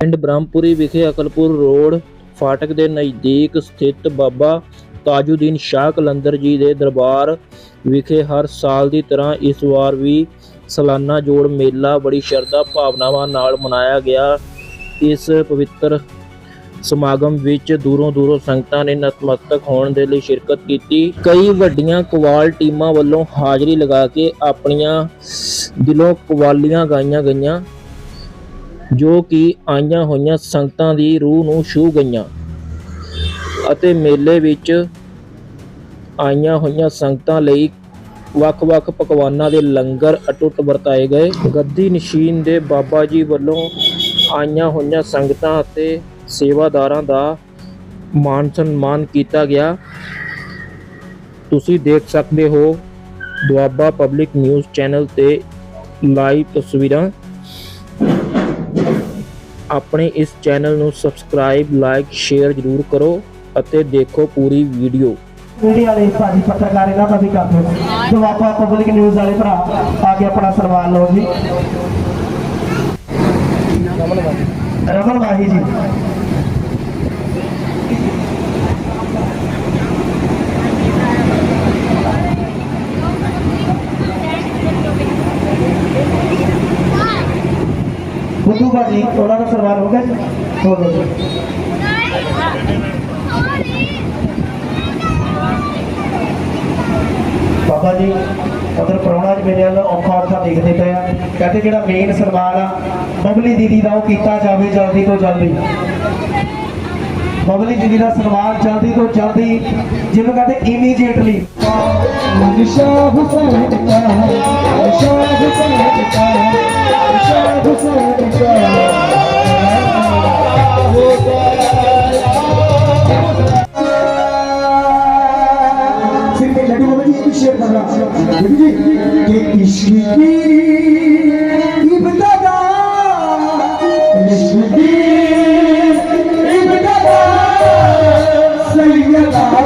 ਪਿੰਡ ਬ੍ਰਹਮਪੁਰੀ ਵਿਖੇ ਅਕਲਪੁਰ ਰੋਡ ਫਾਟਕ ਦੇ ਨਜ਼ਦੀਕ ਸਥਿਤ ਬਾਬਾ ਤਾਜੁਦੀਨ ਸ਼ਾਹ ਕਲੰਦਰ ਜੀ ਦੇ ਦਰਬਾਰ ਵਿਖੇ ਹਰ ਸਾਲ ਦੀ ਤਰ੍ਹਾਂ ਇਸ ਵਾਰ ਵੀ ਸਾਲਾਨਾ ਜੋੜ ਮੇਲਾ ਬੜੀ ਸ਼ਰਧਾ ਭਾਵਨਾਵਾਂ ਨਾਲ ਮਨਾਇਆ ਗਿਆ। ਇਸ ਪਵਿੱਤਰ ਸਮਾਗਮ ਵਿੱਚ ਦੂਰੋਂ ਦੂਰੋਂ ਸੰਗਤਾਂ ਨੇ ਨਤਮਸਤਕ ਹੋਣ ਦੇ ਲਈ ਸ਼ਿਰਕਤ ਕੀਤੀ। ਕਈ ਵੱਡੀਆਂ ਕਵਾਲ ਟੀਮਾਂ ਵੱਲੋਂ ਹਾਜ਼ਰੀ ਲਗਾ ਕੇ ਆਪਣੀਆਂ ਦਿਲੋਂ ਕਵਾਲੀਆਂ ਗਾਈਆਂ ਗਈਆਂ। ਜੋ ਕਿ ਆਈਆਂ ਹੋਈਆਂ ਸੰਗਤਾਂ ਦੀ ਰੂਹ ਨੂੰ ਛੂਹ ਗਈਆਂ ਅਤੇ ਮੇਲੇ ਵਿੱਚ ਆਈਆਂ ਹੋਈਆਂ ਸੰਗਤਾਂ ਲਈ ਵੱਖ-ਵੱਖ ਪਕਵਾਨਾਂ ਦੇ ਲੰਗਰ ਅਟੁੱਟ ਵਰਤਾਏ ਗਏ। ਗੱਦੀ ਨਸ਼ੀਨ ਦੇ ਬਾਬਾ ਜੀ ਵੱਲੋਂ ਆਈਆਂ ਹੋਈਆਂ ਸੰਗਤਾਂ ਅਤੇ ਸੇਵਾਦਾਰਾਂ ਦਾ ਮਾਨ ਸਨਮਾਨ ਕੀਤਾ ਗਿਆ। ਤੁਸੀਂ ਦੇਖ ਸਕਦੇ ਹੋ ਦੁਆਬਾ ਪਬਲਿਕ ਨਿਊਜ਼ ਚੈਨਲ ਤੇ ਲਾਈਵ ਤਸਵੀਰਾਂ। ਆਪਣੇ ਇਸ ਚੈਨਲ ਨੂੰ ਸਬਸਕ੍ਰਾਈਬ, ਲਾਈਕ, ਸ਼ੇਅਰ ਜ਼ਰੂਰ ਕਰੋ ਅਤੇ ਦੇਖੋ ਪੂਰੀ ਵੀਡੀਓ। ਮੀਡੀਆ ਵਾਲੇ ਭਾਜੀ ਪੱਤਰਕਾਰ ਇਹਨਾਂ ਦਾ ਵੀ ਕਰਦੇ ਜੋ ਆਪਾਂ ਪਬਲਿਕ ਨਿਊਜ਼ ਵਾਲੇ ਭਰਾ ਆ ਕੇ ਆਪਣਾ ਸਨਮਾਨ ਲਓ ਜੀ। ਰਮਨ ਮਾਹੀ ਜੀ। ਬੁੱਧੂ ਭਾਜੀ ਉਹਨਾਂ ਦਾ ਸਨਮਾਨ ਹੋ ਗਿਆ ਜੀ। ਹੋ ਗਿਆ ਬਾਬਾ ਜੀ, ਉਧਰ ਪ੍ਰਾਹੁਣਾ ਜੀ ਮੇਰੇ ਨਾਲ ਔਖਾ ਔਖਾ ਦੇਖਦੇ ਪਏ ਆ। ਕਹਿੰਦੇ ਜਿਹੜਾ ਮੇਨ ਸਨਮਾਨ ਆ, ਬਬਲੀ ਦੀਦੀ ਦਾ ਉਹ ਕੀਤਾ ਜਾਵੇ ਜਲਦੀ ਤੋਂ ਜਲਦੀ। ਬਬਲੀ ਦੀਦੀ ਦਾ ਸਨਮਾਨ ਜਲਦੀ ਤੋਂ ਜਲਦੀ ਜਿਵੇਂ ਕਹਿੰਦੇ ਇਮੀਡੀਏਟਲੀ ਨਿਸ਼ਾ ਹੁਸੈਨ ਦਾ ਨਿਸ਼ਾ ਹੁਸੈਨ ਦਾ। रहा लड्डू जी कि इश्क की इब्तदा इश्क की इब्तदा सैयदा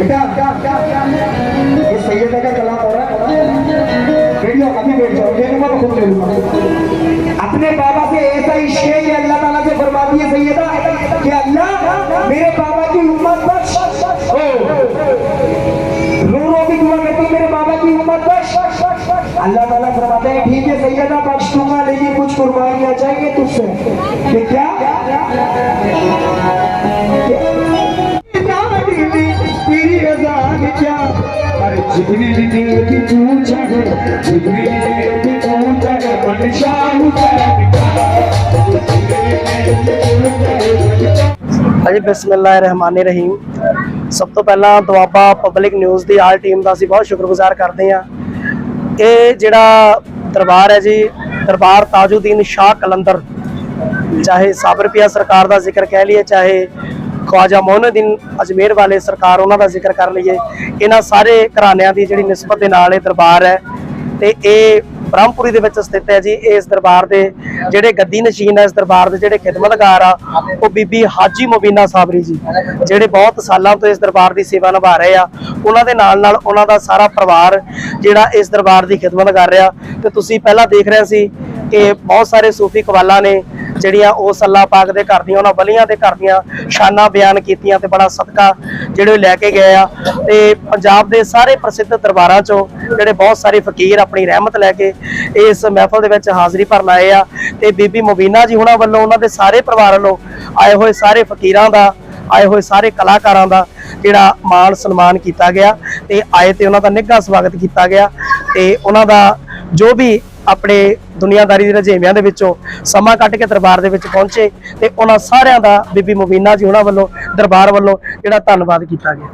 बेटा, ये सैयदा का कलाम हो रहा है जाओ अभी बैठ जाओ ले लूँगा खुद ले लूँगा। अपने बाबा से ऐसा है कि अल्लाह ताला से फरमा दिए सैयदा कि अल्लाह, मेरे बाबा की उम्मत बख्श ओ रो रो की दुआ करती, मेरे बाबा की उम्मत बख्श अल्लाह ताला फरमाते हैं, ठीक है सैयदा बख्श दूँगा, लेकिन कुछ कुर्बानियाँ चाहिए तुझसे। कि क्या? जितनी भी दिल की पूछा है जितनी भी दिल की पूछा है मन शाह अजी बिस्मिल्लाहिर्रहमानिर्रहीम ਸਭ ਤੋਂ ਪਹਿਲਾਂ ਦੁਆਬਾ ਪਬਲਿਕ ਨਿਊਜ਼ ਦੀ ਆਲ ਟੀਮ ਦਾ ਅਸੀਂ ਬਹੁਤ ਸ਼ੁਕਰਗੁਜ਼ਾਰ ਕਰਦੇ ਹਾਂ ਇਹ ਜਿਹੜਾ ਦਰਬਾਰ ਹੈ ਜੀ ਦਰਬਾਰ ਤਾਜੁਦੀਨ ਸ਼ਾਹ ਕਲੰਦਰ ਚਾਹੇ ਸਾਬਰਪੀਆ ਸਰਕਾਰ ਦਾ ਜ਼ਿਕਰ ਕਹਿ ਲਈਏ ਚਾਹੇ ਖਵਾਜਾ ਮੋਹਨਦੀਨ ਅਜਮੇਰ ਵਾਲੇ ਸਰਕਾਰ ਉਹਨਾਂ ਦਾ ਜ਼ਿਕਰ ਕਰ ਲਈਏ। ਇਹਨਾਂ ਸਾਰੇ ਘਰਾਣਿਆਂ ਦੀ ਜਿਹੜੀ ਨਿਸਬਤ ਦੇ ਨਾਲ ਇਹ ਦਰਬਾਰ ਹੈ ਤੇ ਇਹ ਬ੍ਰਹਮਪੁਰੀ ਦੇ ਵਿੱਚ ਸਥਿਤ ਹੈ ਜੀ। ਇਸ ਦਰਬਾਰ ਦੇ ਜਿਹੜੇ ਗੱਦੀ ਨਸ਼ੀਨ ਹੈ, ਇਸ ਦਰਬਾਰ ਦੇ ਜਿਹੜੇ ਖਿਦਮਤਗਾਰ ਆ, ਉਹ ਬੀਬੀ ਹਾਜੀ ਮੁਬੀਨਾ ਸਾਬਰੀ ਜੀ। ਜਿਹੜੇ ਬਹੁਤ ਸਾਲਾਂ ਤੋਂ ਇਸ ਦਰਬਾਰ ਦੀ ਸੇਵਾ ਨਿਭਾ ਰਹੇ ਆ, ਉਹਨਾਂ ਦੇ ਨਾਲ ਨਾਲ ਉਹਨਾਂ ਦਾ ਸਾਰਾ ਪਰਿਵਾਰ ਜਿਹੜਾ ਇਸ ਦਰਬਾਰ ਦੀ ਖਿਦਮਤ ਕਰ ਰਿਹਾ। ਤੇ ਤੁਸੀਂ ਪਹਿਲਾਂ ਦੇਖ ਰਹੇ ਸੀ ਕਿ ਬਹੁਤ ਸਾਰੇ ਸੂਫੀ ਕਵਾਲਾਂ ਨੇ ਜਿਹੜੀਆਂ ਉਸ ਅੱਲਾਹ ਪਾਕ ਦੇ ਘਰ ਦੀਆਂ, ਉਹਨਾਂ ਬਲੀਆਂ ਦੇ ਘਰ ਦੀਆਂ ਸ਼ਾਨਾਂ ਬਿਆਨ ਕੀਤੀਆਂ ਤੇ ਬੜਾ ਸਦਕਾ ਜਿਹੜੇ ਲੈ ਕੇ ਗਏ ਆ। ਤੇ ਪੰਜਾਬ ਦੇ ਸਾਰੇ ਪ੍ਰਸਿੱਧ ਦਰਬਾਰਾਂ ਚੋਂ ਜਿਹੜੇ ਬਹੁਤ ਸਾਰੇ ਫਕੀਰ ਆਪਣੀ ਰਹਿਮਤ ਲੈ ਕੇ ਇਸ ਮਹਿਫਲ ਦੇ ਵਿੱਚ ਹਾਜ਼ਰੀ ਭਰਨ ਆਏ ਆ। ਤੇ ਬੀਬੀ ਮੁਬੀਨਾ ਜੀ ਹੁਣਾਂ ਵੱਲੋਂ ਉਹਨਾਂ ਦੇ ਸਾਰੇ ਪਰਿਵਾਰ ਵੱਲੋਂ ਆਏ ਹੋਏ ਸਾਰੇ ਫਕੀਰਾਂ ਦਾ, ਆਏ ਹੋਏ ਸਾਰੇ ਕਲਾਕਾਰਾਂ ਦਾ ਜਿਹੜਾ ਮਾਣ ਸਨਮਾਨ ਕੀਤਾ ਗਿਆ। ਤੇ ਆਏ ਤੇ ਉਹਨਾਂ ਦਾ ਨਿੱਘਾ ਸਵਾਗਤ ਕੀਤਾ ਗਿਆ। ਤੇ ਉਹਨਾਂ ਦਾ ਜੋ ਵੀ ਆਪਣੇ ਦੁਨੀਆਦਾਰੀ ਦੇ ਰੁਝੇਵਿਆਂ ਦੇ ਵਿੱਚੋਂ ਸਮਾਂ ਕੱਢ ਕੇ ਦਰਬਾਰ ਦੇ ਵਿੱਚ ਪਹੁੰਚੇ ਤੇ ਉਹਨਾਂ ਸਾਰਿਆਂ ਦਾ ਬੀਬੀ ਮੁਬੀਨਾ ਜੀ ਉਹਨਾਂ ਵੱਲੋਂ, ਦਰਬਾਰ ਵੱਲੋਂ ਜਿਹੜਾ ਧੰਨਵਾਦ ਕੀਤਾ ਗਿਆ।